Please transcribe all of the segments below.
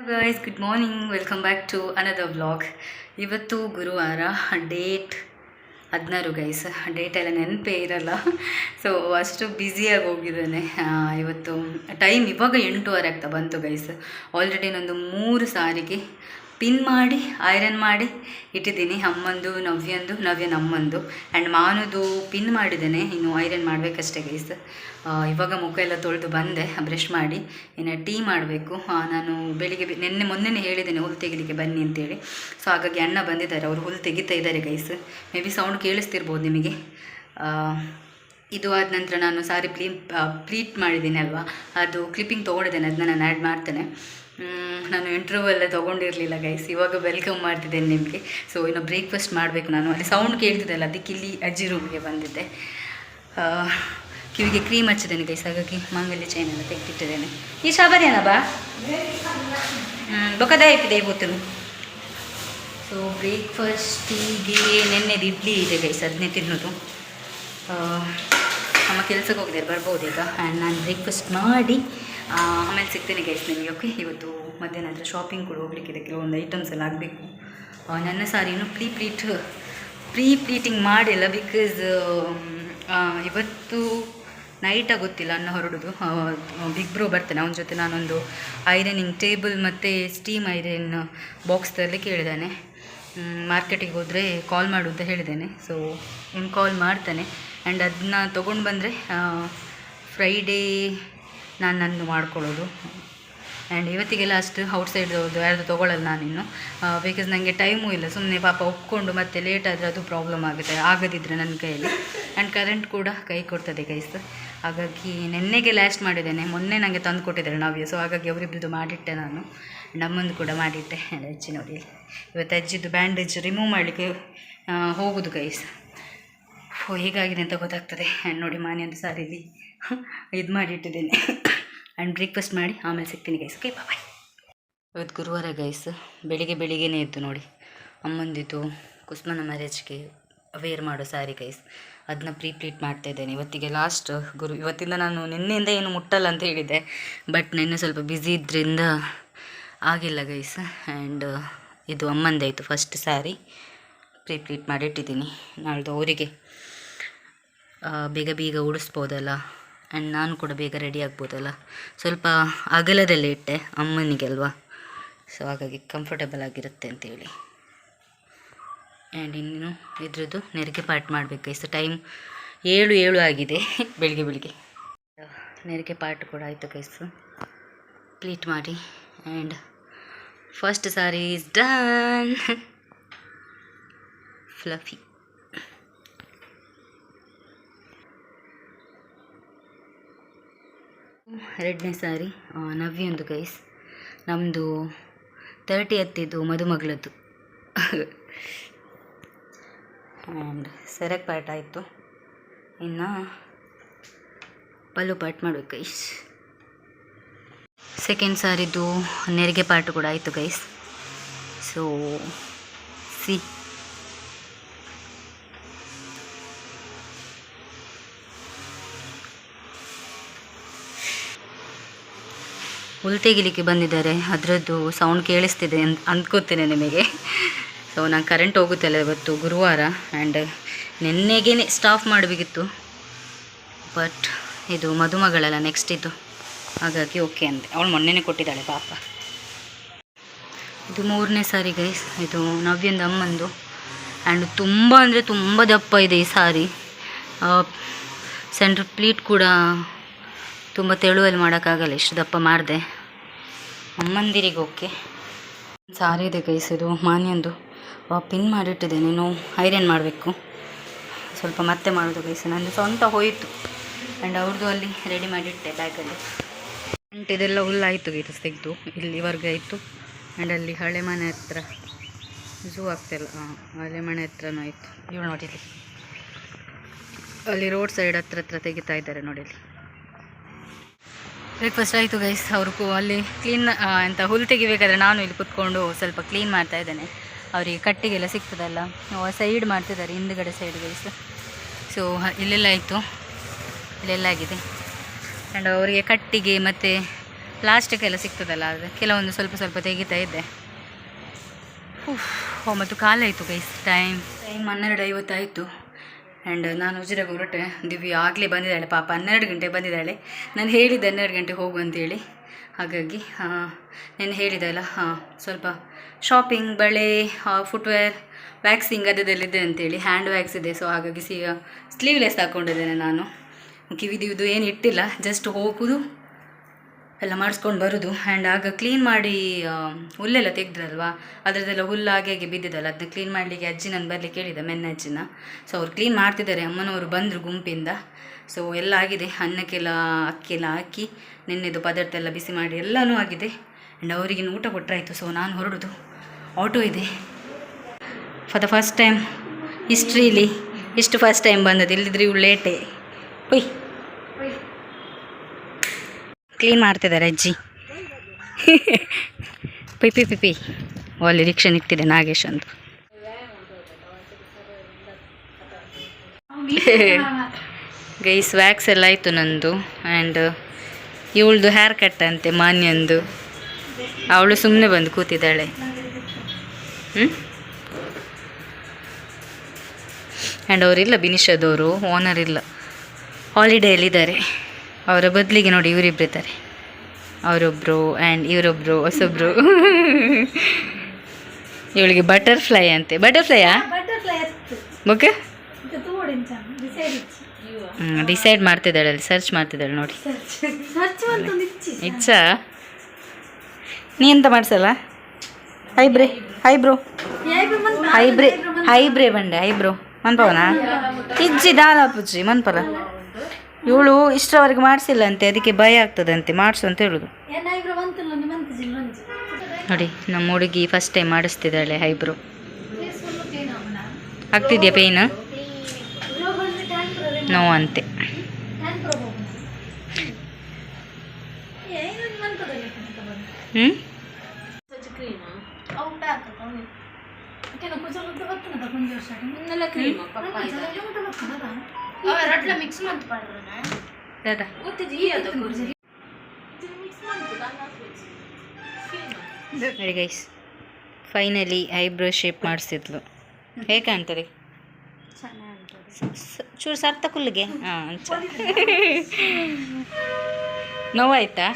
Guys good morning welcome back to another vlog ಇವತ್ತು ಗುರುವಾರ date ಹದಿನಾರು ಗೈಸ್ ಡೇಟ್ ಎಲ್ಲ ನೆನಪೇ ಇರಲ್ಲ. ಸೊ ಅಷ್ಟು ಬ್ಯುಸಿಯಾಗಿ ಹೋಗಿದ್ದಾನೆ. ಇವತ್ತು ಟೈಮ್ ಇವಾಗ ಎಂಟೂವರೆ ಆಗ್ತಾ ಬಂತು ಗೈಸ್ ಆಲ್ರೆಡಿ ನಂದು ಮೂರು ಸಾರಿಗೆ ಪಿನ್ ಮಾಡಿ ಐರನ್ ಮಾಡಿ ಇಟ್ಟಿದ್ದೀನಿ. ಅಮ್ಮಂದು, ನವ್ಯಂದು, ನವ್ಯ ನಮ್ಮಂದು. ಆ್ಯಂಡ್ ಮಾನದು ಪಿನ್ ಮಾಡಿದ್ದೇನೆ. ಇನ್ನು ಐರನ್ ಮಾಡಬೇಕಷ್ಟೇ ಗೈಸ್ ಇವಾಗ ಮುಖ ಎಲ್ಲ ತೊಳೆದು ಬಂದೆ. ಬ್ರಷ್ ಮಾಡಿ. ಇನ್ನು ಟೀ ಮಾಡಬೇಕು. ನಾನು ಬೆಳಿಗ್ಗೆ ನಿನ್ನೆ ಮೊನ್ನೆನೇ ಹೇಳಿದ್ದೇನೆ ಹುಲ್ ತೆಗಿಲಿಕ್ಕೆ ಬನ್ನಿ ಅಂತೇಳಿ. ಸೊ ಹಾಗಾಗಿ ಅಣ್ಣ ಬಂದಿದ್ದಾರೆ. ಅವರು ಹುಲ್ ತೆಗಿತಾ ಇದ್ದಾರೆ ಗೈಸ್ ಮೇ ಬಿ ಸೌಂಡ್ ಕೇಳಿಸ್ತಿರ್ಬೋದು ನಿಮಗೆ. ಇದು ಆದ ನಂತರ ನಾನು ಸಾರಿ ಪ್ಲೀ ಪ್ಲೀಟ್ ಮಾಡಿದ್ದೀನಿ ಅಲ್ವಾ? ಅದು ಕ್ಲಿಪ್ಪಿಂಗ್ ತೊಗೊಂಡಿದ್ದೇನೆ. ಅದನ್ನ ನಾನು ಆ್ಯಡ್ ಮಾಡ್ತೇನೆ. ನಾನು ಇಂಟರ್ವ್ಯೂ ಎಲ್ಲ ತೊಗೊಂಡಿರಲಿಲ್ಲ ಗೈಸ್ ಇವಾಗ ವೆಲ್ಕಮ್ ಮಾಡ್ತಿದ್ದೇನೆ ನಿಮಗೆ. ಸೊ ಇನ್ನು ಬ್ರೇಕ್ಫಾಸ್ಟ್ ಮಾಡಬೇಕು ನಾನು. ಅಲ್ಲಿ ಸೌಂಡ್ ಕೇಳ್ತಿದ್ದಲ್ಲ ಅದಕ್ಕೆ ಇಲ್ಲಿ ಅಜ್ಜಿ ರೂಮ್ಗೆ ಬಂದಿದ್ದೆ. ಕಿವಿಗೆ ಕ್ರೀಮ್ ಹಚ್ಚಿದ್ದೇನೆ ಗೈಸ್ ಹಾಗಾಗಿ ಮಾಂಗಲ್ಯ ಚೈನ್ ಎಲ್ಲ ತೆಗೆದಿಟ್ಟಿದ್ದೇನೆ. ಈ ಶಾಬರಿಯನ ಬಾ. ಬೊಕದ ಇಪ್ಪಿದೆ ಗೊತ್ತು ಸೊ ಬ್ರೇಕ್ಫಾಸ್ಟಿಗೆ ನೆನ್ನೆದು ಇಡ್ಲಿ ಇದೆ ಗೈಸ್ ಅದನ್ನೇ ತಿನ್ನೋದು. ನಮ್ಮ ಕೆಲಸಕ್ಕೆ ಹೋಗಿದ್ದಾರೆ ಬರ್ಬೋದು ಈಗ ಆ್ಯಂಡ್ ನಾನು ಬ್ರೇಕ್ಫಾಸ್ಟ್ ಮಾಡಿ ಆಮೇಲೆ ಸಿಗ್ತೇನೆ ಗೈಸ್ ನಿಮಗೆ ಓಕೆ ಇವತ್ತು ಮಧ್ಯಾಹ್ನ ಆದರೆ ಶಾಪಿಂಗ್ ಕೂಡ ಹೋಗ್ಲಿಕ್ಕಿದೆ ಕೆಲವೊಂದು ಐಟಮ್ಸ್ ಎಲ್ಲ ಆಗಬೇಕು. ನನ್ನ ಸಾರಿನೂ ಪ್ರೀ ಪ್ಲೀಟ್ ಪ್ರೀ ಪ್ಲೀಟಿಂಗ್ ಮಾಡಿಲ್ಲ ಬಿಕಾಸ್ ಇವತ್ತು ನೈಟ್ ಗೊತ್ತಿಲ್ಲ ಅನ್ನ ಹೊರಡೋದು. ಬಿಗ್ ಬ್ರೋ ಬರ್ತಾನೆ, ಅವನ ಜೊತೆ ನಾನೊಂದು ಐರನಿಂಗ್ ಟೇಬಲ್ ಮತ್ತು ಸ್ಟೀಮ್ ಐರನ್ ಬಾಕ್ಸ್ ತರಲಿಕ್ಕೆ ಹೇಳಿದ್ದಾನೆ ಮಾರ್ಕೆಟಿಗೆ ಹೋದರೆ ಕಾಲ್ ಮಾಡು ಅಂತ ಹೇಳಿದ್ದೇನೆ ಸೊ ಇನ್ನು ಕಾಲ್ ಮಾಡ್ತಾನೆ. ಆ್ಯಂಡ್ ಅದನ್ನ ತೊಗೊಂಡು ಬಂದರೆ ಫ್ರೈಡೇ ನಾನು ನಂದು ಮಾಡ್ಕೊಳ್ಳೋದು. ಆ್ಯಂಡ್ ಇವತ್ತಿಗೆಲ್ಲ ಅಷ್ಟು ಔಟ್ಸೈಡ್ ಯಾರ್ದು ತೊಗೊಳ್ಳಲ್ಲ ನಾನಿನ್ನು. ಬಿಕಾಸ್ ನನಗೆ ಟೈಮೂ ಇಲ್ಲ. ಸುಮ್ಮನೆ ಪಾಪ ಒಪ್ಕೊಂಡು ಮತ್ತೆ ಲೇಟ್ ಆದರೆ ಅದು ಪ್ರಾಬ್ಲಮ್ ಆಗುತ್ತೆ. ಆಗದಿದ್ದರೆ ನನ್ನ ಕೈಯಲ್ಲಿ. ಆ್ಯಂಡ್ ಕರೆಂಟ್ ಕೂಡ ಕೈ ಕೊಡ್ತದೆ ಗೈಸ್ ಹಾಗಾಗಿ ನೆನ್ನೆಗೆ ಲ್ಯಾಸ್ಟ್ ಮಾಡಿದ್ದೇನೆ. ಮೊನ್ನೆ ನನಗೆ ತಂದು ಕೊಟ್ಟಿದ್ದಾರೆ ನಾವ್ಯ. ಸೊ ಹಾಗಾಗಿ ಅವರಿಬ್ಬರದ್ದು ಮಾಡಿಟ್ಟೆ ನಾನು. ನಮ್ಮಂದು ಕೂಡ ಮಾಡಿಟ್ಟೆ. ಅಜ್ಜಿ ನೋಡಿ. ಇವತ್ತು ಅಜ್ಜಿದ್ದು ಬ್ಯಾಂಡೇಜ್ ರಿಮೂವ್ ಮಾಡಲಿಕ್ಕೆ ಹೋಗೋದು ಗೈಸ್ ಓ ಹೀಗಾಗಿದೆ ಅಂತ ಗೊತ್ತಾಗ್ತದೆ. ಆ್ಯಂಡ್ ನೋಡಿ ಮಾನ್ಯಂದು ಸಾರಿಲಿ ಇದು ಮಾಡಿಟ್ಟಿದ್ದೇನೆ. ಆ್ಯಂಡ್ ಬ್ರೇಕ್ಫಾಸ್ಟ್ ಮಾಡಿ ಆಮೇಲೆ ಸಿಗ್ತೀನಿ ಗೈಸ್ ಓಕೆ ಬಾಯ್ ಇವತ್ತು ಗುರುವಾರ ಗೈಸ್ ಬೆಳಿಗ್ಗೆ ಬೆಳಿಗ್ಗೆನೇ ಇತ್ತು ನೋಡಿ. ಅಮ್ಮಂದಿದ್ದು ಕುಸ್ಮನ ಮ್ಯಾರೇಜ್ಗೆ ವೇರ್ ಮಾಡೋ ಸ್ಯಾರಿ ಗೈಸ್ ಅದನ್ನ ಪ್ರೀ ಪ್ಲೀಟ್ ಮಾಡ್ತಾ ಇದ್ದೇನೆ. ಇವತ್ತಿಗೆ ಲಾಸ್ಟ್ ಗುರು, ಇವತ್ತಿಂದ ನಾನು ನಿನ್ನೆಯಿಂದ ಏನು ಮುಟ್ಟಲ್ಲ ಅಂತ ಹೇಳಿದ್ದೆ. ಬಟ್ ನಿನ್ನೆ ಸ್ವಲ್ಪ ಬ್ಯುಸಿ ಇದ್ದರಿಂದ ಆಗಿಲ್ಲ ಗೈಸ್ ಆ್ಯಂಡ್ ಇದು ಅಮ್ಮಂದಾಯಿತು ಫಸ್ಟ್ ಸ್ಯಾರಿ ಪ್ರೀಪ್ಲೀಟ್ ಮಾಡಿಟ್ಟಿದ್ದೀನಿ. ನಾಳ್ದು ಅವರಿಗೆ ಬೇಗ ಬೇಗ ಉಡಿಸ್ಬೋದಲ್ಲ. ಆ್ಯಂಡ್ ನಾನು ಕೂಡ ಬೇಗ ರೆಡಿ ಆಗ್ಬೋದಲ್ಲ? ಸ್ವಲ್ಪ ಅಗಲದಲ್ಲಿ ಇಟ್ಟೆ ಅಮ್ಮನಿಗೆ ಅಲ್ವಾ ಸೊ ಹಾಗಾಗಿ ಕಂಫರ್ಟಬಲ್ ಆಗಿರುತ್ತೆ ಅಂತೇಳಿ. ಆ್ಯಂಡ್ ಇನ್ನು ಇದ್ರದ್ದು ನೆರಿಗೆ ಪಾರ್ಟ್ ಮಾಡಬೇಕು. ಟೈಮ್ ಏಳು ಏಳು ಆಗಿದೆ ಬೆಳಿಗ್ಗೆ ಬೆಳಿಗ್ಗೆ. ನೆರಿಗೆ ಪಾರ್ಟ್ ಕೂಡ ಆಯಿತು ಕೈಸು ಪ್ಲೀಟ್ ಮಾಡಿ. And first sari is done fluffy ಎರಡನೇ ಸಾರಿ ನವ್ಯೊಂದು ಗೈಸ್ ನಮ್ಮದು ತರ್ಟಿ ಎತ್ತಿದ್ದು ಮದುಮಗಳದ್ದು. ಆ್ಯಂಡ್ ಸೆರೆಕ್ ಪಾರ್ಟ್ ಆಯಿತು. ಇನ್ನು ಪಲ್ಲು ಪಾರ್ಟ್ ಮಾಡಬೇಕು ಗೈಸ್ ಸೆಕೆಂಡ್ ಸಾರಿದ್ದು ನೆರಿಗೆ ಪಾರ್ಟ್ ಕೂಡ ಆಯಿತು ಗೈಸ್ ಸೊ ಸಿ ಹುಲ್ ತೆಗಿಲಿಕ್ಕೆ ಬಂದಿದ್ದಾರೆ. ಅದರದ್ದು ಸೌಂಡ್ ಕೇಳಿಸ್ತಿದೆ ಅಂತ ಅಂದ್ಕೋತೇನೆ ನಿಮಗೆ. ಸೊ ನಾನು ಕರೆಂಟ್ ಹೋಗುತ್ತಲ್ಲ ಇವತ್ತು, ಗುರುವಾರ ಆ್ಯಂಡ್ ನಿನ್ನೆಗೇ ಸ್ಟಾಫ್ ಮಾಡಬೇಕಿತ್ತು. ಬಟ್ ಇದು ಮದುಮಗಳಲ್ಲ ನೆಕ್ಸ್ಟ್ ಇದು. ಹಾಗಾಗಿ ಓಕೆ ಅಂದೆ. ಅವಳು ಮೊನ್ನೆನೇ ಕೊಟ್ಟಿದ್ದಾಳೆ ಪಾಪ. ಇದು ಮೂರನೇ ಸಾರಿ ಗೈಸ್ ಇದು ನವ್ಯಂದ ಅಮ್ಮಂದು. ಆ್ಯಂಡ್ ತುಂಬ ಅಂದರೆ ತುಂಬ ದಪ್ಪ ಇದೆ ಈ ಸಾರಿ. ಸೆಂಟ್ರ್ ಪ್ಲೀಟ್ ಕೂಡ ತುಂಬ ತೆಳುವಲ್ಲಿ ಮಾಡೋಕ್ಕಾಗಲ್ಲ, ಇಷ್ಟು ದಪ್ಪ ಮಾಡಿದೆ. ಅಮ್ಮಂದಿರಿಗೆ ಓಕೆ. ಸಾರಿ ಇದೆ ಗೈಸ್ ಇದು ಮಾನ್ಯಂದು. ಪಿನ್ ಮಾಡಿಟ್ಟಿದೆ ನೀನು ಐರನ್ ಮಾಡಬೇಕು. ಸ್ವಲ್ಪ ಮತ್ತೆ ಮಾಡೋದು ಗೈಸ್ ನಂದು ಸ್ವಂತ ಹೋಯಿತು. ಆ್ಯಂಡ್ ಅವ್ರದ್ದು ಅಲ್ಲಿ ರೆಡಿ ಮಾಡಿಟ್ಟೆ ಬ್ಯಾಗಲ್ಲಿ ಅಂಟ್ ಇದೆಲ್ಲ ಹುಲ್ಲಾಯಿತು ಗೈಸ್ ತೆಗೆದು. ಇಲ್ಲಿವರೆಗೆ ಆಯಿತು. ಆ್ಯಂಡ್ ಅಲ್ಲಿ ಹಳೆ ಮನೆ ಹತ್ರ. ಝೂ ಆಗ್ತಿಲ್ಲ. ಹಳೆ ಮನೆ ಹತ್ರನೂ ಆಯಿತು. ಇವು ನೋಡಿ ಅಲ್ಲಿ ರೋಡ್ ಸೈಡ್ ಹತ್ರ ಹತ್ರ ತೆಗಿತಾ ಇದ್ದಾರೆ ನೋಡಿ ಇಲ್ಲಿ ಬ್ರೇಕ್ಫಾಸ್ಟ್ ಆಯಿತು ಗೈಸ್ ಅವ್ರಿಗು ಅಲ್ಲಿ ಕ್ಲೀನ್ ಎಂತ ಹುಲ್ ತೆಗಿಬೇಕಾದ್ರೆ ನಾನು ಇಲ್ಲಿ ಕುತ್ಕೊಂಡು ಸ್ವಲ್ಪ ಕ್ಲೀನ್ ಮಾಡ್ತಾ ಇದ್ದೇನೆ. ಅವರಿಗೆ ಕಟ್ಟಿಗೆಲ್ಲ ಸಿಗ್ತದಲ್ಲ. ಸೈಡ್ ಮಾಡ್ತಿದ್ದಾರೆ, ಹಿಂದುಗಡೆ ಸೈಡ್ ಗೈಸ್ ಸೊ ಇಲ್ಲೆಲ್ಲ ಆಯಿತು. ಇಲ್ಲೆಲ್ಲ ಆಗಿದೆ. ಆ್ಯಂಡ್ ಅವರಿಗೆ ಕಟ್ಟಿಗೆ ಮತ್ತು ಪ್ಲಾಸ್ಟಿಕ್ ಎಲ್ಲ ಸಿಗ್ತದಲ್ಲ, ಅದು ಕೆಲವೊಂದು ಸ್ವಲ್ಪ ಸ್ವಲ್ಪ ತೆಗಿತಾ ಇದ್ದೆ. ಓ, ಮತ್ತು ಕಾಲಾಯಿತು ಗೈಸ್ ಟೈಮ್ ಟೈಮ್ ಹನ್ನೆರಡು ಐವತ್ತಾಯಿತು ಆ್ಯಂಡ್ ನಾನು ಉಜಿರಾಗ ಹೊರಟೆ. ದಿವ್ಯ ಆಗಲೇ ಬಂದಿದ್ದಾಳೆ ಪಾಪ. ಹನ್ನೆರಡು ಗಂಟೆ ಬಂದಿದ್ದಾಳೆ. ನಾನು ಹೇಳಿದ್ದೆ ಹನ್ನೆರಡು ಗಂಟೆ ಹೋಗು ಅಂತೇಳಿ. ಹಾಗಾಗಿ ನಾನು ಹೇಳಿದ್ದಲ್ಲ ಹಾಂ ಸ್ವಲ್ಪ ಶಾಪಿಂಗ್ ಬಳೆ ಫುಟ್ವೇರ್ ವ್ಯಾಕ್ಸಿಂಗ್ ಅದರಲ್ಲಿದೆ ಅಂತೇಳಿ. ಹ್ಯಾಂಡ್ ವ್ಯಾಕ್ಸ್ ಇದೆ. ಸೊ ಹಾಗಾಗಿ ಸಿ ಸ್ಲೀವ್ಲೆಸ್ ಹಾಕ್ಕೊಂಡಿದ್ದೇನೆ ನಾನು. ಕಿವಿದಿದ್ದು ಏನು ಇಟ್ಟಿಲ್ಲ. ಜಸ್ಟ್ ಹೋಗೋದು. ಎಲ್ಲ ಮಾಡಿಸ್ಕೊಂಡು ಬರೋದು. ಆ್ಯಂಡ್ ಆಗ ಕ್ಲೀನ್ ಮಾಡಿ ಹುಲ್ಲೆಲ್ಲ ತೆಗೆದ್ರಲ್ವಾ? ಅದರದ್ದೆಲ್ಲ ಹುಲ್ಲು ಹಾಗೆ ಹಾಗೆ ಬಿದ್ದಿದ್ದಲ್ಲ. ಅದನ್ನ ಕ್ಲೀನ್ ಮಾಡಲಿಕ್ಕೆ ಅಜ್ಜಿ ನಾನು ಬರಲಿಕ್ಕೆ ಹೇಳಿದೆ ಮೆನ್ನ ಅಜ್ಜಿನ. ಸೊ ಅವ್ರು ಕ್ಲೀನ್ ಮಾಡ್ತಿದ್ದಾರೆ. ಅಮ್ಮನವರು ಬಂದರು ಗುಂಪಿಂದ. ಸೊ ಎಲ್ಲ ಆಗಿದೆ. ಅನ್ನಕ್ಕೆಲ್ಲ ಅಕ್ಕಿಯೆಲ್ಲ ಹಾಕಿ, ನೆನ್ನೆದು ಪದಾರ್ಥ ಎಲ್ಲ ಬಿಸಿ ಮಾಡಿ ಎಲ್ಲನೂ ಆಗಿದೆ. ಆ್ಯಂಡ್ ಅವರಿಗೆ ಊಟ ಕೊಟ್ಟರಾಯಿತು ಸೊ ನಾನು ಹೊರಡೋದು. ಆಟೋ ಇದೆ. ಫಾರ್ ದ ಫಸ್ಟ್ ಟೈಮ್ ಹಿಸ್ಟ್ರೀಲಿ ಇಷ್ಟು ಫಸ್ಟ್ ಟೈಮ್ ಬಂದದ್ದು. ಇಲ್ಲದಿದ್ರೆ ಇವು ಲೇಟೇ ಹುಯ್ ಕ್ಲೀನ್ ಮಾಡ್ತಿದ್ದಾರೆ ಅಜ್ಜಿ. ಪಿಪಿ ಪಿಪಿ ಅಲ್ಲಿ ರಿಕ್ಷಾ ನಿಂತಿದೆ ನಾಗೇಶ್ ಅಂತ ಗೈಸ್ ವ್ಯಾಕ್ಸ್ ಎಲ್ಲ ಆಯಿತು ನಂದು. ಆ್ಯಂಡ್ ಇವಳ್ದು ಹೇರ್ ಕಟ್ ಅಂತೆ, ಮಾನ್ಯಂದು. ಅವಳು ಸುಮ್ಮನೆ ಬಂದು ಕೂತಿದ್ದಾಳೆ. ಹ್ಞೂ ಆ್ಯಂಡ್ ಅವರಿಲ್ಲ ಬಿನಿಷದವರು ಓನರ್ ಇಲ್ಲ. ಹಾಲಿಡೇಯಲ್ಲಿದ್ದಾರೆ ಅವರ ಬದಲಿಗೆ ನೋಡಿ ಇವರಿಬ್ಬರಿದ್ದಾರೆ ಅವರೊಬ್ಬರು ಆ್ಯಂಡ್ ಇವರೊಬ್ಬರು ಹೊಸೊಬ್ರು. ಇವಳಿಗೆ ಬಟರ್ಫ್ಲೈ ಅಂತೆ. ಬಟರ್ಫ್ಲೈಯಾ ಓಕೆ ಹ್ಞೂ ಡಿಸೈಡ್ ಮಾಡ್ತಿದ್ದಾಳೆ ಅಲ್ಲಿ ಸರ್ಚ್ ಮಾಡ್ತಿದ್ದಾಳೆ ನೋಡಿ. ಇಚ್ಛ ನೀ ಎಂತ ಮಾಡಿಸಲ್ಲ? ಐಬ್ರೇ ಐಬ್ರೋ ಐಬ್ರೇ ಐಬ್ರೇ ಬಂಡೆ ಐಬ್ರೋ ಮನ್ಪವನಾ? ಇಜ್ಜಿ ದಾಲಾ ಪುಜ್ಜಿ ಮನ್ಪಲ. ಇವಳು ಇಷ್ಟರವರೆಗೆ ಮಾಡಿಸಿಲ್ಲ ಅಂತೆ, ಅದಕ್ಕೆ ಭಯ ಆಗ್ತದಂತೆ, ಮಾಡಿಸು ಅಂತ ಹೇಳುದು. ನೋಡಿ, ನಮ್ಮ ಹುಡುಗಿ ಫಸ್ಟ್ ಟೈಮ್ ಮಾಡಿಸ್ತಿದ್ದಾಳೆ ಹೈಬ್ರೋ. ಆಗ್ತಿದ್ಯಾ ಪೇಯ್ನ್ ನೋವು ಅಂತೆ. ಮಿಕ್ಸ್ ದಾದಾ. ನೋಡಿ ಗೈಸ್ ಫೈನಲಿ ಐಬ್ರೋ ಶೇಪ್ ಮಾಡಿಸಿದ್ಲು. ಹೇಗೆ ಕಾಣ್ತದೆ? ಸ- ಚೂರು ಸರ್ತ ಕುಲ್ಲಿಗೆ? ಹಾಂ ನೋವಾಯ್ತಾ?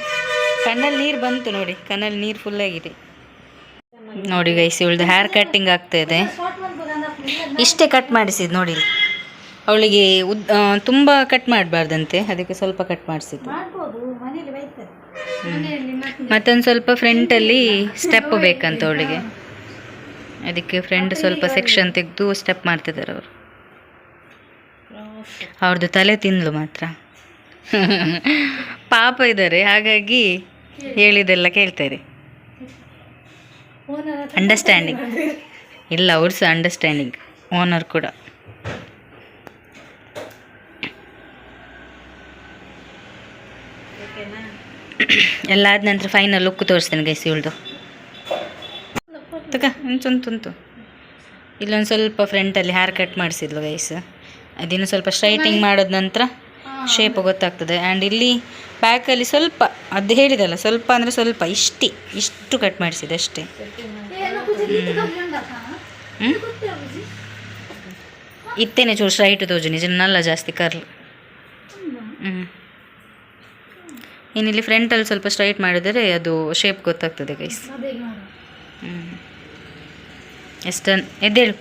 ಕಣ್ಣಲ್ಲಿ ನೀರು ಬಂತು ನೋಡಿ. ಕಣ್ಣಲ್ಲಿ ನೀರು ಫುಲ್ಲಾಗಿದೆ ನೋಡಿ ಗೈಸ್ ಇವಳ್ದು ಹೇರ್ ಕಟ್ಟಿಂಗ್ ಆಗ್ತಾ ಇದೆ. ಇಷ್ಟೇ ಕಟ್ ಮಾಡಿಸಿದ್ ನೋಡಿ. ಅವಳಿಗೆ ಉದ್ ತುಂಬ ಕಟ್ ಮಾಡಬಾರ್ದಂತೆ. ಅದಕ್ಕೆ ಸ್ವಲ್ಪ ಕಟ್ ಮಾಡಿಸಿದ್ದು. ಮತ್ತೊಂದು ಸ್ವಲ್ಪ ಫ್ರಂಟಲ್ಲಿ ಸ್ಟೆಪ್ ಬೇಕಂತ ಅವಳಿಗೆ. ಅದಕ್ಕೆ ಫ್ರೆಂಡ್ ಸ್ವಲ್ಪ ಸೆಕ್ಷನ್ ತೆಗೆದು ಸ್ಟೆಪ್ ಮಾಡ್ತಿದ್ದಾರೆ ಅವರು. ಅವ್ರದ್ದು ತಲೆ ತಿನ್ಲು ಮಾತ್ರ. ಪಾಪ ಇದ್ದಾರೆ ಹಾಗಾಗಿ ಹೇಳಿದೆಲ್ಲ ಕೇಳ್ತಾರೆ ಅಂಡರ್ಸ್ಟ್ಯಾಂಡಿಂಗ್ ಇಲ್ಲ ಅವ್ರು ಸಹ ಅಂಡರ್ಸ್ಟ್ಯಾಂಡಿಂಗ್ ಓನರ್ ಕೂಡ. ಎಲ್ಲ ಆದ ನಂತರ ಫೈನಲ್ ಲುಕ್ ತೋರಿಸ್ತೇನೆ ಗೈಸ್ ಇವಳ್ದು. ತಗ ಉಂಟು ಇಲ್ಲೊಂದು ಸ್ವಲ್ಪ ಫ್ರಂಟಲ್ಲಿ ಹೇರ್ ಕಟ್ ಮಾಡಿಸಿದ್ಲು ಗೈಸ್ ಅದಿನ್ನು ಸ್ವಲ್ಪ ಸ್ಟ್ರೈಟಿಂಗ್ ಮಾಡಿದ ನಂತರ ಶೇಪ್ ಗೊತ್ತಾಗ್ತದೆ. ಆ್ಯಂಡ್ ಇಲ್ಲಿ ಬ್ಯಾಕಲ್ಲಿ ಸ್ವಲ್ಪ ಅದು ಹೇಳಿದಲ್ಲ ಸ್ವಲ್ಪ ಅಂದರೆ ಸ್ವಲ್ಪ ಇಷ್ಟಿ ಇಷ್ಟು ಕಟ್ ಮಾಡಿಸಿದೆ ಅಷ್ಟೇ. ಹ್ಞೂ ಇತ್ತೇನೆ ಚೂರು ಸ್ಟ್ರೈಟ್ ತೋಜು ನಿಜ ನಲ್ಲ ಜಾಸ್ತಿ ಕರ್ಲ್. ಹ್ಞೂ ಇನ್ನಿಲ್ಲಿ ಫ್ರಂಟಲ್ಲಿ ಸ್ವಲ್ಪ ಸ್ಟ್ರೈಟ್ ಮಾಡಿದರೆ ಅದು ಶೇಪ್ ಗೊತ್ತಾಗ್ತದೆ ಗೈಸ್ ಎಷ್ಟನ್ ಎದ್ದೇಳು.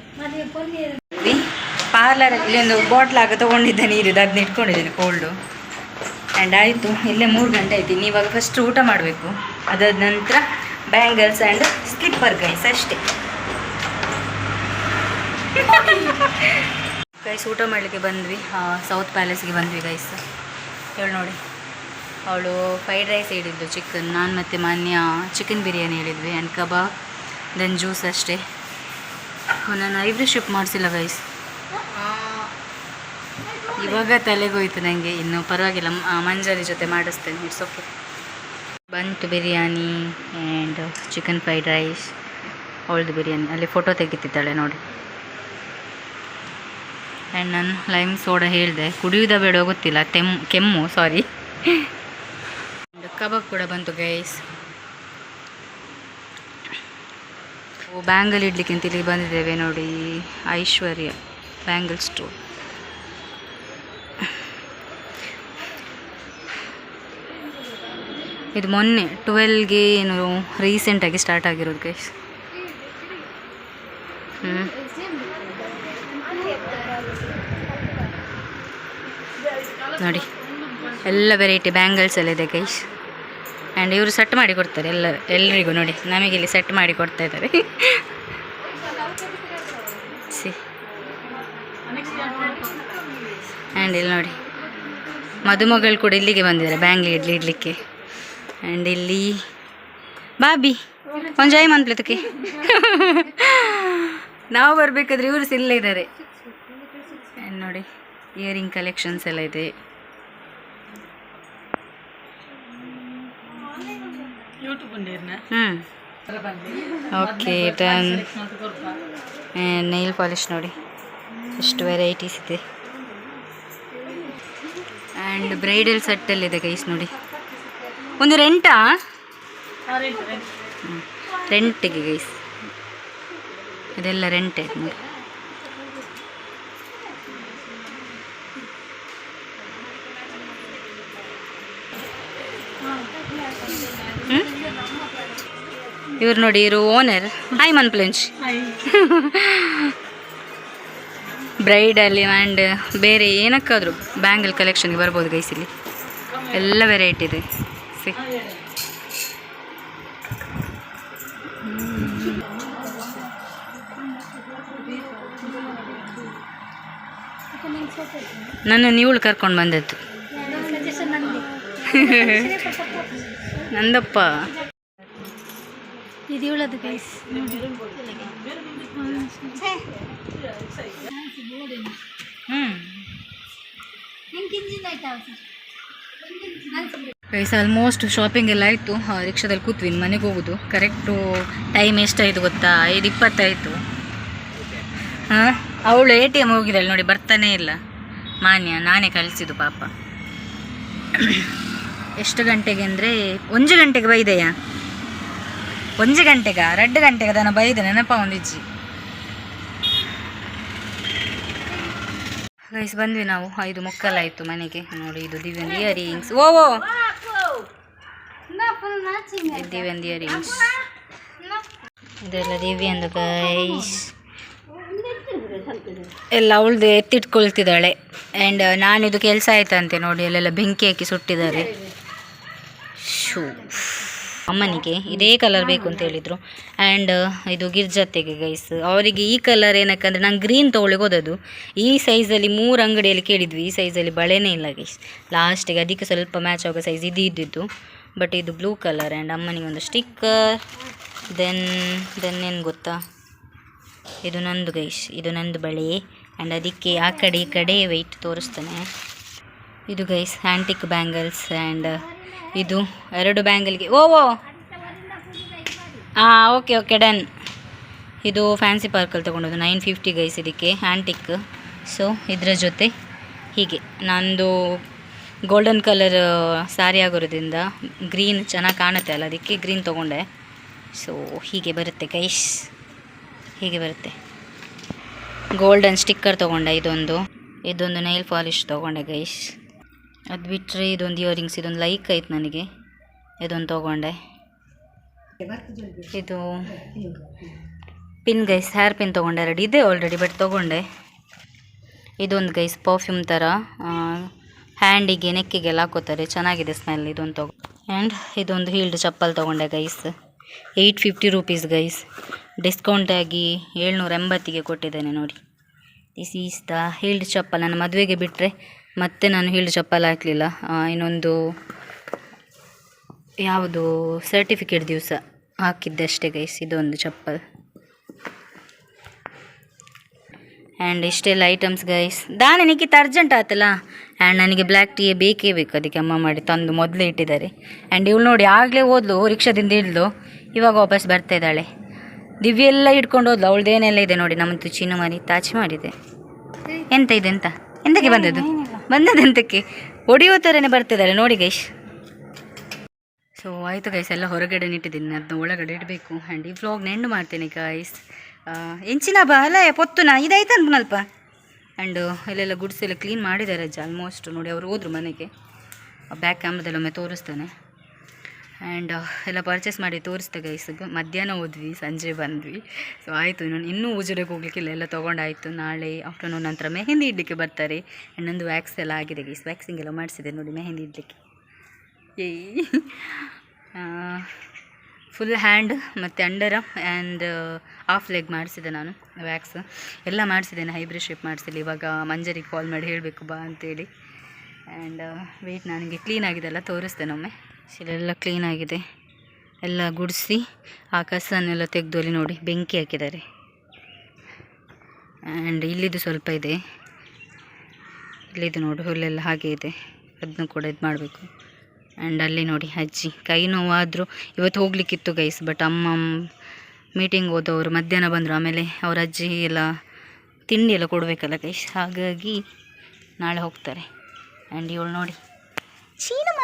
ಪಾರ್ಲರ್ ಇಲ್ಲಿ ಒಂದು ಬಾಟ್ಲ್ ಆಗ ತೊಗೊಂಡಿದ್ದೆ ನೀರಿದ್ದು ಅದನ್ನ ಇಟ್ಕೊಂಡಿದ್ದೀನಿ ಕೋಲ್ಡು ಆ್ಯಂಡ್ ಆಯಿತು ಇಲ್ಲೇ ಮೂರು ಗಂಟೆ ಆಯ್ತು. ನೀವಾಗ ಇವಾಗ ಫಸ್ಟ್ ಊಟ ಮಾಡಬೇಕು. ಅದಾದ ನಂತರ ಬ್ಯಾಂಗಲ್ಸ್ ಆ್ಯಂಡ್ ಸ್ಲಿಪ್ಪರ್ ಗೈಸ್ ಅಷ್ಟೇ. ಗೈಸ್ ಊಟ ಮಾಡಲಿಕ್ಕೆ ಬಂದ್ವಿ. ಸೌತ್ ಪ್ಯಾಲೇಸ್ಗೆ ಬಂದ್ವಿ ಗೈಸ್ ಹೇಳಿ ನೋಡಿ. ಅವಳು ಫ್ರೈಡ್ ರೈಸ್ ಹೇಳಿದ್ಲು ಚಿಕನ್ ನಾನು ಮತ್ತು ಮಾನ್ಯ ಚಿಕನ್ ಬಿರಿಯಾನಿ ಹೇಳಿದ್ವಿ ಆ್ಯಂಡ್ ಕಬಾಬ್ ದೆನ್ ಜ್ಯೂಸ್ ಅಷ್ಟೇ. ನಾನು ಐಬ್ರೋ ಶಿಪ್ ಮಾಡಿಸಿಲ್ಲ ಗೈಸ್ ಇವಾಗ ತಲೆಗೋಯ್ತು ನನಗೆ ಇನ್ನು ಪರವಾಗಿಲ್ಲ. ಮಂಜಾರಿ ಜೊತೆ ಮಾಡಿಸ್ತೇನೆ. ಇಟ್ಸ್ ಓಕೆ ಬಂತು biryani and chicken fried rice ಅವಳದು ಬಿರಿಯಾನಿ. ಅಲ್ಲಿ ಫೋಟೋ ತೆಗಿತಿದ್ದಾಳೆ ನೋಡಿ. ಆ್ಯಂಡ್ ನಾನು ಲೈಮ್ ಸೋಡಾ ಹೇಳಿದೆ. ಕುಡಿಯುವುದ ಬೇಡ, ಗೊತ್ತಿಲ್ಲ. ಕೆಮ್ಮು ಸಾರಿ ಕಬಾಬ್ ಕೂಡ ಬಂತು ಗೈಸ್ ಬ್ಯಾಂಗಲ್ ಇಡ್ಲಿಕ್ಕೆ ಅಂತ ಇಲ್ಲಿ ಬಂದಿದ್ದೇವೆ ನೋಡಿ. ಐಶ್ವರ್ಯ ಬ್ಯಾಂಗಲ್ ಸ್ಟೋರ್ ಇದು ಮೊನ್ನೆ ಟ್ವೆಲ್ಗೆ ಏನು ರೀಸೆಂಟಾಗಿ ಸ್ಟಾರ್ಟ್ ಆಗಿರೋದು ಗೈಸ್ ನೋಡಿ, ಎಲ್ಲ ವೆರೈಟಿ ಬ್ಯಾಂಗಲ್ಸ್ ಎಲ್ಲ ಇದೆ ಗೈಸ್ ಆ್ಯಂಡ್ ಇವರು ಸೆಟ್ ಮಾಡಿ ಕೊಡ್ತಾರೆ ಎಲ್ಲ, ಎಲ್ರಿಗೂ ನೋಡಿ. ನಮಗೆ ಇಲ್ಲಿ ಸೆಟ್ ಮಾಡಿ ಕೊಡ್ತಾ ಇದ್ದಾರೆ. ಸಿ. ಆ್ಯಂಡ್ ಇಲ್ಲಿ ನೋಡಿ. ಮದುಮಗಳು ಕೂಡ ಇಲ್ಲಿಗೆ ಬಂದಿದ್ದಾರೆ ಇಡ್ಲಿ ಇಡ್ಲಿಕ್ಕೆ. ಆ್ಯಂಡ್ ಇಲ್ಲಿ ಬಾಬಿ, ಒಂದು ಜಾಯ್ ಮಂತ್ಲತಕ್ಕೆ ನಾವು ಬರಬೇಕಾದ್ರೆ ಇವರು ಇಲ್ಲೇ ಇದ್ದಾರೆ. ನೋಡಿ ಇಯರಿಂಗ್ ಕಲೆಕ್ಷನ್ಸ್ ಎಲ್ಲ ಇದೆ. ಓಕೆ ಡನ್ ನೈಲ್ ಪಾಲಿಶ್ ನೋಡಿ. ಎಷ್ಟು ವೆರೈಟೀಸ್ ಇದೆ. ಆ್ಯಂಡ್ ಬ್ರೈಡಲ್ ಸೆಟ್ಟಲ್ಲಿದೆ ಗೈಸ್ ನೋಡಿ. ಒಂದು ರೆಂಟಾ ರೆಂಟಿಗೆ ಗೈಸ್ ಇದೆಲ್ಲ ರೆಂಟೇ ನೋಡಿ. ಇವ್ರು ನೋಡಿ ಇವರು ಓನರ್ ಹಾಯ್ ಮನ್ಪ್ಲೆಂಚ್. ಬ್ರೈಡಲ್ಲಿ ಆ್ಯಂಡ್ ಬೇರೆ ಏನಕ್ಕಾದರೂ ಬ್ಯಾಂಗಲ್ ಕಲೆಕ್ಷನ್ಗೆ ಬರ್ಬೋದು ಗೈಸ್ ಇಲ್ಲಿ. ಎಲ್ಲ ವೆರೈಟಿ ಇದೆ. ಸಿ ನನ್ನ ನೀವು ಕರ್ಕೊಂಡು ಬಂದದ್ದು. ನಂದಪ್ಪ. ಇದು ಇವಳದು ಗೈಸ್ ಗೈಸ್ ಆಲ್ಮೋಸ್ಟ್ ಶಾಪಿಂಗ್ ಎಲ್ಲ ಆಯಿತು. ರಿಕ್ಷಾದಲ್ಲಿ ಕೂತ್ವಿ ಮನೆಗೆ ಹೋಗೋದು. ಕರೆಕ್ಟು ಟೈಮ್ ಎಷ್ಟಾಯಿತು ಗೊತ್ತಾ? ಐದು ಇಪ್ಪತ್ತಾಯಿತು. ಹಾಂ ಅವಳು ಎ ಟಿ ಎಂ ಹೋಗಿದ್ದಾಳೆ ನೋಡಿ ಬರ್ತಾನೇ ಇಲ್ಲ. ಮಾನ್ಯ ನಾನೇ ಕಳಿಸಿದ್ದು ಪಾಪ. ಎಷ್ಟು ಗಂಟೆಗೆ ಅಂದರೆ ಒಂದು ಗಂಟೆಗೆ ಬೈದೆಯಾ? ಒಂದು ಗಂಟೆಗ? ಎರಡು ಗಂಟೆಗೆ? ಅದನ್ನು ಬೈದೆ ನೆನಪ ಒಂದಿಜ್ಜಿ ಗೈಸ್ ಬಂದ್ವಿ ನಾವು. ಐದು ಮುಕ್ಕಲಾಯಿತು ಮನೆಗೆ. ನೋಡಿ, ಇದು ದಿವ್ಯನ್ ಇಯರಿಂಗ್ಸ್ ಓ ಓ! ದಿವ್ಯಂದು ಇಯರಿಂಗ್ಸ್ ಇದೆಲ್ಲ ದಿವ್ಯಂದು ಗೈಸ್ ಎಲ್ಲ ಅವಳದು ಎತ್ತಿಟ್ಕೊಳ್ತಿದ್ದಾಳೆ. ಆ್ಯಂಡ್ ನಾನಿದು ಕೆಲಸ ಆಯ್ತಂತೆ ನೋಡಿ, ಅಲ್ಲೆಲ್ಲ ಬೆಂಕಿ ಹಾಕಿ ಸುಟ್ಟಿದ್ದಾರೆ. ಶೂ. ಅಮ್ಮನಿಗೆ ಇದೇ ಕಲರ್ ಬೇಕು ಅಂತ ಹೇಳಿದರು. ಆ್ಯಂಡ್ ಇದು ಗಿರ್ಜತ್ತೆಗೆ ಗೈಸ್ ಅವರಿಗೆ ಈ ಕಲರ್ ಏನಕ್ಕಂದ್ರೆ ನಾನು ಗ್ರೀನ್ ತೊಗೊಳಗೆ ಹೋದದ್ದು. ಈ ಸೈಜಲ್ಲಿ ಮೂರು ಅಂಗಡಿಯಲ್ಲಿ ಕೇಳಿದ್ವಿ. ಈ ಸೈಜಲ್ಲಿ ಬಳೆನೇ ಇಲ್ಲ ಗೈಸ್ ಲಾಸ್ಟಿಗೆ ಅದಕ್ಕೆ ಸ್ವಲ್ಪ ಮ್ಯಾಚ್ ಆಗೋ ಸೈಜ್ ಇದು ಇದ್ದಿದ್ದು. ಬಟ್ ಇದು ಬ್ಲೂ ಕಲರ್ ಆ್ಯಂಡ್ ಅಮ್ಮನಿಗೆ ಒಂದು ಸ್ಟಿಕ್ಕರ್ ದೆನ್ ದೆನ್ ಏನು ಗೊತ್ತಾ? ಇದು ನಂದು ಗೈಸ್ ಇದು ನಂದು ಬಳೆ. ಆ್ಯಂಡ್ ಅದಕ್ಕೆ ಆ ಕಡೆ ಈ ಕಡೆ ವೆಯ್ಟ್ ತೋರಿಸ್ತಾನೆ. ಇದು ಗೈಸ್ ಹ್ಯಾಂಟಿಕ್ ಬ್ಯಾಂಗಲ್ಸ್ ಆ್ಯಂಡ್ ಇದು ಎರಡು ಬ್ಯಾಂಗಲ್ಗೆ ಓ ಓ. ಹಾಂ ಓಕೆ ಓಕೆ ಡನ್ ಇದು ಫ್ಯಾನ್ಸಿ ಪಾರ್ಕಲ್ಲಿ ತೊಗೊಂಡೋದು. ನೈನ್ ಫಿಫ್ಟಿ ಗೈಸ್ ಇದಕ್ಕೆ ಹ್ಯಾಂಟಿಕ್ ಸೊ ಇದರ ಜೊತೆ ಹೀಗೆ. ನಂದು ಗೋಲ್ಡನ್ ಕಲರ್ ಸ್ಯಾರಿ ಆಗಿರೋದ್ರಿಂದ ಗ್ರೀನ್ ಚೆನ್ನಾಗಿ ಕಾಣುತ್ತೆ ಅಲ್ಲ, ಅದಕ್ಕೆ ಗ್ರೀನ್ ತೊಗೊಂಡೆ. ಸೊ ಹೀಗೆ ಬರುತ್ತೆ ಗೈಸ್ ಹೀಗೆ ಬರುತ್ತೆ. ಗೋಲ್ಡನ್ ಸ್ಟಿಕ್ಕರ್ ತೊಗೊಂಡೆ ಇದೊಂದು. ಇದೊಂದು ನೈಲ್ ಪಾಲಿಶ್ ತೊಗೊಂಡೆ ಗೈಸ್ ಅದು ಬಿಟ್ಟರೆ ಇದೊಂದು ಇಯರಿಂಗ್ಸ್ ಇದೊಂದು ಲೈಕ್ ಆಯ್ತು ನನಗೆ. ಇದೊಂದು ತೊಗೊಂಡೆ. ಇದು ಪಿನ್ ಗೈಸ್ ಹೇರ್ ಪಿನ್ ತೊಗೊಂಡೆ ರೆಡಿ ಇದೆ ಆಲ್ರೆಡಿ ಬಟ್ ತೊಗೊಂಡೆ. ಇದೊಂದು ಗೈಸ್ ಪರ್ಫ್ಯೂಮ್ ಥರ ಹ್ಯಾಂಡಿಗೆ ನೆಕ್ಕಿಗೆಲ್ಲ ಹಾಕೋತಾರೆ. ಚೆನ್ನಾಗಿದೆ ಸ್ಮೆಲ್ ಇದೊಂದು ತೊಗೊ ಆ್ಯಂಡ್ ಇದೊಂದು ಹೀಲ್ಡ್ ಚಪ್ಪಲ್ ತೊಗೊಂಡೆ guys eight fifty rupees guys discount ಆಗಿ ಏಳ್ನೂರ ಎಂಬತ್ತಿಗೆ ಕೊಟ್ಟಿದ್ದೇನೆ ನೋಡಿ. This is the heeled chappal. ನನ್ನ ಮದುವೆಗೆ ಬಿಟ್ಟರೆ ಮತ್ತೆ ನಾನು ಹೀಲ್ ಚಪ್ಪಲ್ ಹಾಕಲಿಲ್ಲ. ಇನ್ನೊಂದು ಯಾವುದು? ಸರ್ಟಿಫಿಕೇಟ್ ದಿವಸ ಹಾಕಿದ್ದೆ ಅಷ್ಟೇ ಗೈಸ್ ಇದೊಂದು ಚಪ್ಪಲ್. ಆ್ಯಂಡ್ ಇಷ್ಟೆಲ್ಲ ಐಟಮ್ಸ್ ಗೈಸ್ ದಾನೆ ನಿಕ್ಕಿತ್ತು ಅರ್ಜೆಂಟ್ ಆಯ್ತಲ್ಲ ಆ್ಯಂಡ್ ನನಗೆ ಬ್ಲ್ಯಾಕ್ ಟೀ ಬೇಕೇ ಬೇಕು, ಅದಕ್ಕೆ ಅಮ್ಮ ಮಾಡಿ ತಂದು ಮೊದಲೇ ಇಟ್ಟಿದ್ದಾರೆ. ಆ್ಯಂಡ್ ಇವಳು ನೋಡಿ ಆಗಲೇ ಹೋದ್ಲು ರಿಕ್ಷಾದಿಂದ ಇಳ್ದು ಇವಾಗ ವಾಪಸ್ ಬರ್ತಾ ಇದ್ದಾಳೆ. ದಿವ್ಯ ಎಲ್ಲ ಇಟ್ಕೊಂಡು ಹೋದ್ಲು, ಅವಳದೇನೆಲ್ಲ ಇದೆ ನೋಡಿ ನಮ್ಮದು ಚಿನ್ನ ಮರಿ ತಾಚಿ ಮಾಡಿದೆ. ಎಂತ ಇದೆ ಎಂತ ಎಂತಕ್ಕೆ ಬಂದದ್ದು? ಬಂದದ್ದು ಎಂತಕ್ಕೆ ಒಡೆಯೋ ಥರನೇ ಬರ್ತಿದ್ದಾರೆ ನೋಡಿ ಗೈಶ್ ಸೊ ಆಯಿತು ಗೈಸ್, ಎಲ್ಲ ಹೊರಗಡೆ ಇಟ್ಟಿದ್ದೀನಿ ಅದನ್ನ ಒಳಗಡೆ ಇಡಬೇಕು. ಆ್ಯಂಡ್ ಈ ಫ್ಲಾಗ್ ನೆಂಡು ಮಾಡ್ತೇನೆ ಗೈಸ್ ಹೆಂಚಿನ ಬಾ, ಅಲ್ಲ ಪೊತ್ತುನ ಇದಾಯ್ತು ಅನ್ಪನಲ್ಪ ಆ್ಯಂಡ್ ಇಲ್ಲೆಲ್ಲ ಗುಡ್ಸೆಲ್ಲ ಕ್ಲೀನ್ ಮಾಡಿದ್ದಾರೆ ಅಜ್ಜ ಆಲ್ಮೋಸ್ಟ್ ನೋಡಿ, ಅವರು ಹೋದ್ರು ಮನೆಗೆ. ಬ್ಯಾಕ್ ಕ್ಯಾಮ್ರದಲ್ಲಿ ಒಮ್ಮೆ ತೋರಿಸ್ತೇನೆ. ಆ್ಯಂಡ್ ಎಲ್ಲ ಪರ್ಚೇಸ್ ಮಾಡಿ ತೋರಿಸ್ದೆ ಗೈಸಿಗೆ ಮಧ್ಯಾಹ್ನ ಹೋದ್ವಿ, ಸಂಜೆ ಬಂದ್ವಿ. ಸೊ ಆಯಿತು ಇನ್ನು, ಇನ್ನೂ ಉಜಿರೆಗೆ ಹೋಗ್ಲಿಕ್ಕಿಲ್ಲ ಎಲ್ಲ ತೊಗೊಂಡಾಯಿತು. ನಾಳೆ ಆಫ್ಟರ್ನೂನ್ ನಂತರ ಮೆಹಂದಿ ಇಡಲಿಕ್ಕೆ ಬರ್ತಾರೆ. ಆ್ಯಂಡ್ ನಂದು ವ್ಯಾಕ್ಸ್ ಎಲ್ಲ ಆಗಿದೆ ಗೈಸ್ ವ್ಯಾಕ್ಸಿಂಗ್ ಎಲ್ಲ ಮಾಡಿಸಿದೆ ನೋಡಿ ಮೆಹಂದಿ ಇಡಲಿಕ್ಕೆ. ಏಯ್. ಫುಲ್ ಹ್ಯಾಂಡ್ ಮತ್ತು ಅಂಡರ್ ಆ್ಯಂಡ್ ಆಫ್ ಲೆಗ್ ಮಾಡಿಸಿದೆ ನಾನು ವ್ಯಾಕ್ಸ್ ಎಲ್ಲ ಮಾಡಿಸಿದ್ದೇನೆ ಹೈಬ್ರಿಡ್ ಶೇಪ್ ಮಾಡಿಸಿಲ್ಲ. ಇವಾಗ ಮಂಜರಿಗೆ ಕಾಲ್ ಮಾಡಿ ಹೇಳಬೇಕು ಬಾ ಅಂತೇಳಿ. ಆ್ಯಂಡ್ ವೆಯ್ಟ್ ನನಗೆ ಕ್ಲೀನ್ ಆಗಿದೆಲ್ಲ ತೋರಿಸ್ತೇನೆ ಒಮ್ಮೆ. ಇಲ್ಲೆಲ್ಲ ಕ್ಲೀನ್ ಆಗಿದೆ. ಎಲ್ಲ ಗುಡಿಸಿ ಆ ಕಸನ್ನೆಲ್ಲ ತೆಗೆದು ಅಲ್ಲಿ ನೋಡಿ ಬೆಂಕಿ ಹಾಕಿದ್ದಾರೆ. ಆ್ಯಂಡ್ ಇಲ್ಲಿದು ಸ್ವಲ್ಪ ಇದೆ. ಇಲ್ಲಿದು ನೋಡಿ ಹುಲ್ಲೆಲ್ಲ ಹಾಗೆ ಇದೆ. ಅದನ್ನು ಕೂಡ ಇದು ಮಾಡಬೇಕು. ಆ್ಯಂಡ್ ಅಲ್ಲಿ ನೋಡಿ ಅಜ್ಜಿ, ಕೈ ನೋವಾದರೂ ಇವತ್ತು ಹೋಗ್ಲಿಕ್ಕಿತ್ತು ಗೈಸ್ ಬಟ್ ಅಮ್ಮ ಮೀಟಿಂಗ್ ಹೋದವರು ಮಧ್ಯಾಹ್ನ ಬಂದರು. ಆಮೇಲೆ ಅವ್ರ ಅಜ್ಜಿ ಎಲ್ಲ ತಿಂಡಿ ಎಲ್ಲ ಕೊಡಬೇಕಲ್ಲ ಗೈಸ್ ಹಾಗಾಗಿ ನಾಳೆ ಹೋಗ್ತಾರೆ. ಆ್ಯಂಡ್ ಇವಳು ನೋಡಿ. ಚೀನಮ್ಮ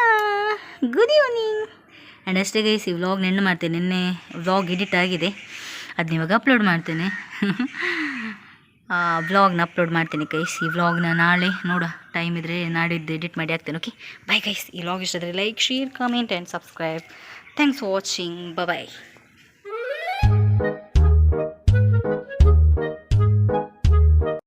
ಗುಡ್ ಈವ್ನಿಂಗ್ ಆ್ಯಂಡ್ ಅಷ್ಟೇ ಗೈಸ್ ಈ ವ್ಲಾಗ್ ನೆನ್ನೆ ಮಾಡ್ತೇನೆ. ನಿನ್ನೆ ವ್ಲಾಗ್ ಎಡಿಟ್ ಆಗಿದೆ. ಅದನ್ನ ಇವಾಗ ಅಪ್ಲೋಡ್ ಮಾಡ್ತೇನೆ. ವ್ಲಾಗ್ನ ಅಪ್ಲೋಡ್ ಮಾಡ್ತೀನಿ ಗೈಸ್ ಈ ವ್ಲಾಗ್ನ ನಾಳೆ ನೋಡೋ ಟೈಮ್ ಇದ್ದರೆ ನಾಡಿದ್ದು ಎಡಿಟ್ ಮಾಡಿ ಹಾಕ್ತೇನೆ ಓಕೆ ಬಾಯ್ ಗೈಸ್ ಈ ವ್ಲಾಗ್ ಇಷ್ಟ ಆದರೆ like share comment and subscribe thanks for watching bye